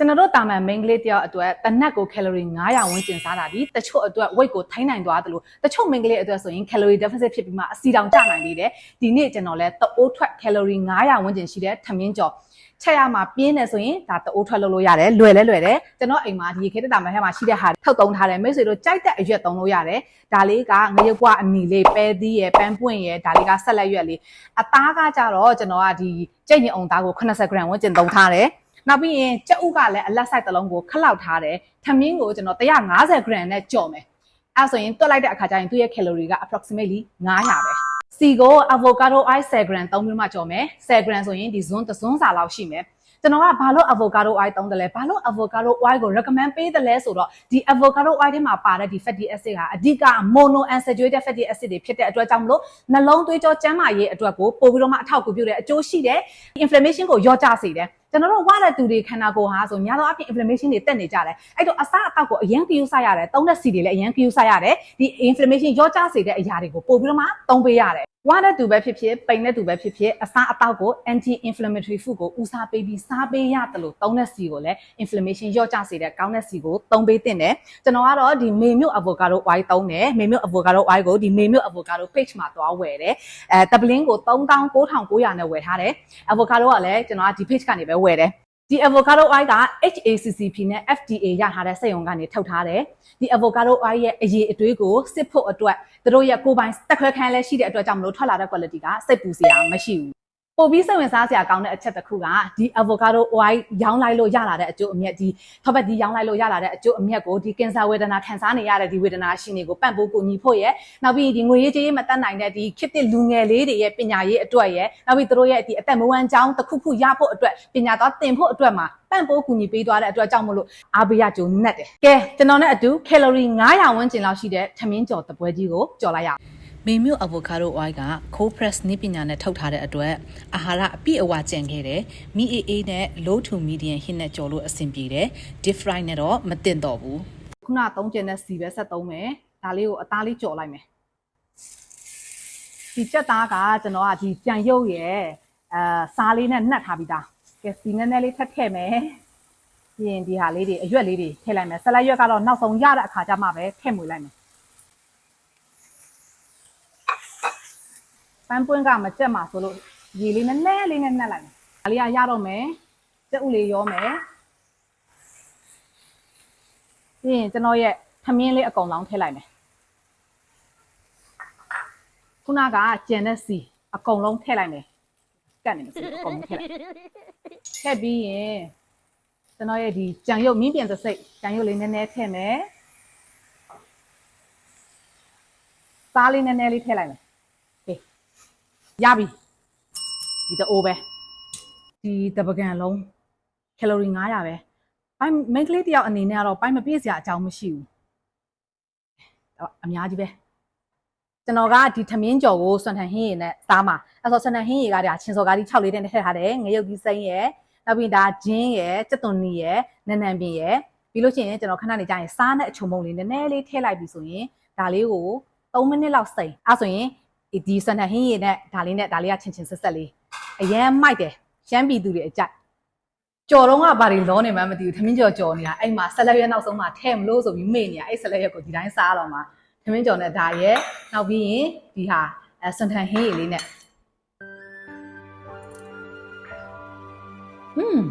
ကျွန်တော်တို့တာမန် main ကလေးတယောက်အတွက်တစ်နက်ကို calorie 900ဝန်းကျင်စားတာဒီတချို့အတွက် weight ကိုထိန်းနိုင်သွားသလိုတချို့ main ကလေးအတွက်ဆိုရင် calorie deficit ဖြစ်ပြီးမှအစီတောင်ကျနိုင်သေးတယ်ဒီနေ့ကျွန်တော်လဲတအိုးထွက် calorie 900ဝန်းကျင်ရှိတဲ့ထမင်းကြော်ချက်ရမှာပြင်းနေဆိုရင်ဒါတအိုးထွက်လုပ်လို့ရတယ်လွယ်လဲလွယ်တယ်ကျွန်တော်အိမ်မှာဒီခေတ်တာမန်ထဲမှာရှိတဲ့ဟာထုတ်သုံးထားတယ်မိတ်ဆွေတို့ကြိုက်တဲ့အရွက်သုံးလို့ရတယ်ဒါလေးကငရုတ်ကွာအနီလေးပဲသီးရယ်ပန်းပွင့်ရယ်ဒါလေးကဆက်လက်ရွက်လေးအသားကကြတော့ကျွန်တော်ကဒီကြိတ်ရင်အောင်သားကို80 gram ဝန်းကျင်သုံးထားတယ် နောက်ပြီးရင်ကြက်ဥကလည်းအလက်ဆိုင်တစ်လုံးကိုခလောက်ထားတယ်။ထမင်းကိုကျွန်တော်150 gram နဲ့ကြော်မယ်။အဲဆိုရင်တွက်လိုက်တဲ့အခါကျရင်သူ့ရဲ့ calorie က approximately 900ပဲ။စီကို avocado oil 10 gram သုံးပြီးမှကြော်မယ်။10 gram ဆိုရင်ဒီဇွန်းတစ်ဇွန်းစာလောက်ရှိမယ်။ ကျွန်တော်ကဘာလို့ avocado oil သုံးတယ်လဲဘာလို့ avocado oil ကို recommend ပေးတယ်လဲဆိုတော့ဒီ avocado oil ထဲမှာပါတဲ့ဒီ fatty acid ကအဓိက mono unsaturated fatty acid တွေဖြစ်တဲ့အတွက်ကြောင့်မလို့နှလုံးသွေးကြောကျန်းမာရေးအတွက်ကိုပို့ပြီးတော့မှအထောက်အကူပြုတဲ့အကျိုးရှိတယ် inflammation ကိုရော့ကျစေတယ်ကျွန်တော်တို့ဝါတဲ့သူတွေခန္ဓာကိုယ်ဟာဆိုများသောအားဖြင့် inflammation တွေတက်နေကြတယ်အဲ့တော့အစားအသောက်ကိုအရင်ကယူဆရတယ်သုံးတဲ့စီတွေလည်းအရင်ကယူဆရတယ်ဒီ inflammation ရော့ကျစေတဲ့အရာတွေကိုပို့ပြီးတော့မှသုံးပေးရတယ် ဝါတဲ့သူပဲဖြစ်ဖြစ်ပိန်တဲ့သူပဲဖြစ်ဖြစ်အစားအသောက်ကို anti inflammatory food ကိုဦးစားပေးပြီးစားပေးရတယ်လို့သုံးတဲ့စီကိုလည်း inflammation ရော့ကျစေတဲ့ကောင်းတဲ့စီကိုသုံးပေးတင်တယ်ကျွန်တော်ကတော့ဒီမေမြို့ avocado oil သုံးတယ်မေမြို့ avocado oil ကိုဒီမေမြို့ avocado page မှာသွားဝယ်တယ်အဲတပလင်းကို39,900နဲ့ဝယ်ထားတယ် avocado ကလည်းကျွန်တော်ကဒီ page ကနေပဲဝယ်တယ် ဒီ avocado oil က HACCP နဲ့ FDA ရထားတဲ့စက်ရုံကနေထုတ်ထားတယ်ဒီ avocado oil ရဲ့အရေးအသွေးကိုစစ်ဖို့အတွက်သူတို့ရဲ့ကိုယ်ပိုင်တက်ခွဲခန်းလဲရှိတဲ့အတွက်ကြောင့်မလို့ထွက်လာတဲ့ quality ကစိတ်ပူစရာမရှိဘူး ပို့ပြီးစိတ်ဝင်စားစရာကောင်းတဲ့အချက်တစ်ခုကဒီ avocado oil ရောင်းလိုက်လို့ရလာတဲ့အကျိုးအမြတ်ဒီထောက်ပတ်ဒီရောင်းလိုက်လို့ရလာတဲ့အကျိုးအမြတ်ကိုဒီကင်ဆာဝေဒနာခံစားနေရတဲ့ဒီဝေဒနာရှင်တွေကိုပံ့ပိုးကူညီဖို့ရဲ့နောက်ပြီးဒီငွေရေးကြေးရေးမတတ်နိုင်တဲ့ဒီခေတ်သစ်လူငယ်လေးတွေရဲ့ပညာရေးအတွက်ရဲ့နောက်ပြီးသူတို့ရဲ့ဒီအသက်မဝမ်းကြောင်းတစ်ခုခုရဖို့အတွက်ပညာသားသင်ဖို့အတွက်မှာပံ့ပိုးကူညီပေးသွားတဲ့အတွက်ကြောင့်မလို့အားပေးရကြုံနဲ့တယ်ကဲကျွန်တော်နဲ့အတူ calorie 900ဝန်းကျင်လောက်ရှိတဲ့ထမင်းကြော်တပွဲကြီးကိုကြော်လိုက်ရအောင် မေမြို့ avocado oil က cold press နည်းပညာနဲ့ထုတ်ထားတဲ့အတွက်အာဟာရအပြည့်အဝကျန်ခဲ့တယ်။မီအေအေးနဲ့ low to medium heat နဲ့ကြော်လို့အဆင်ပြေတယ်။ deep fry နဲ့တော့မတင်တော့ဘူးခုနသုံးကျင်တဲ့စီပဲဆက်သုံးမယ်ဒါလေးကိုအသားလေးကြော်လိုက်မယ်ဒီချက်သားကကျွန်တော်ကဒီကြံရုပ်ရဲ့အဲစားလေးနဲ့နှက်ထားပြီးသားကဲစီနည်းနည်းလေးထပ်ထည့်မယ်ပြီးရင်ဒီဟာလေးတွေအရွက်လေးတွေထည့်လိုက်မယ်ဆလတ်ရွက်ကတော့နောက်ဆုံးရတဲ့အခါကျမှပဲထည့်မွေလိုက်မယ် ပန်းပွင့်ကမကြက်မှာဆိုလို့ရေလေးနည်းနည်းလေးနဲ့နှက်လိုက်မယ်ဒါလေးကရတော့မယ်ကြက်ဥလေးရောမယ်ပြီးရင်ကျွန်တော်ရဲ့ထမင်းလေးအကုန်လောင်းထည့်လိုက်မယ်ခုနကကြံတဲ့စီအကုန်လုံးထည့်လိုက်မယ်ကတ်နေမစီအကုန်လုံးထည့်လိုက်ထည့်ပြီးရင်ကျွန်တော်ရဲ့ဒီကြံရုပ်မင်းပြန်သစိတ်ကြံရုပ်လေးနည်းနည်းထည့်မယ်စားလေးနည်းနည်းလေးထည့်လိုက်မယ်ဟေး ရပြီဒီတအိုးပဲဒီတပကံလုံးကယ်လိုရီ900ပဲပိုင်းမိန်းကလေးတယောက်အနေနဲ့ကတော့ပိုင်းမပြည့်စရာအကြောင်းမရှိဘူးတော့အများကြီးပဲကျွန်တော်ကဒီထမင်းကြော်ကိုစွန်ထန်ဟင်းရည်နဲ့စားမှာအဲ့ဆိုစွန်ထန်ဟင်းရည်ကဒါချင်းစော်ကားကြီး6လေးနဲ့ထည့်ထားတယ်ငရုတ်ကြီးစိမ့်ရယ်နောက်ပြီးဒါဂျင်းရယ်စက်သွန်နီရယ်နန်နန်ပင်ရယ်ပြီးလို့ရှိရင်ကျွန်တော်ခဏနေကြရင်စားနဲ့အချုံမုံလေးနည်းနည်းလေးထည့်လိုက်ပြီဆိုရင်ဒါလေးကို3မိနစ်လောက်စိမ့်အဲ့ဆိုရင် ဒီစွန်ထန်ဟင်းရည်နဲ့ဒါလေးနဲ့ဒါလေးကချင်းချင်းဆက်ဆက်လေးအရန်မိုက်တယ်ရှမ်းပြည်သူတွေအကြိုက်ကြော်တော့ကဘာတွေလောနေမှန်းမသိဘူးထမင်းကြော်ကြော်နေတာအဲ့မှာဆက်လက်ရွက်နောက်ဆုံးမှာထဲ့မလို့ဆိုပြီးမေ့နေတာအဲ့ဆက်လက်ရွက်ကိုဒီတိုင်းစားတော့မှာထမင်းကြော်နဲ့ဒါရဲ့နောက်ပြီးရင်ဒီဟာအဲစန်ထန်ဟင်းရည်လေးနဲ့ဟွန်း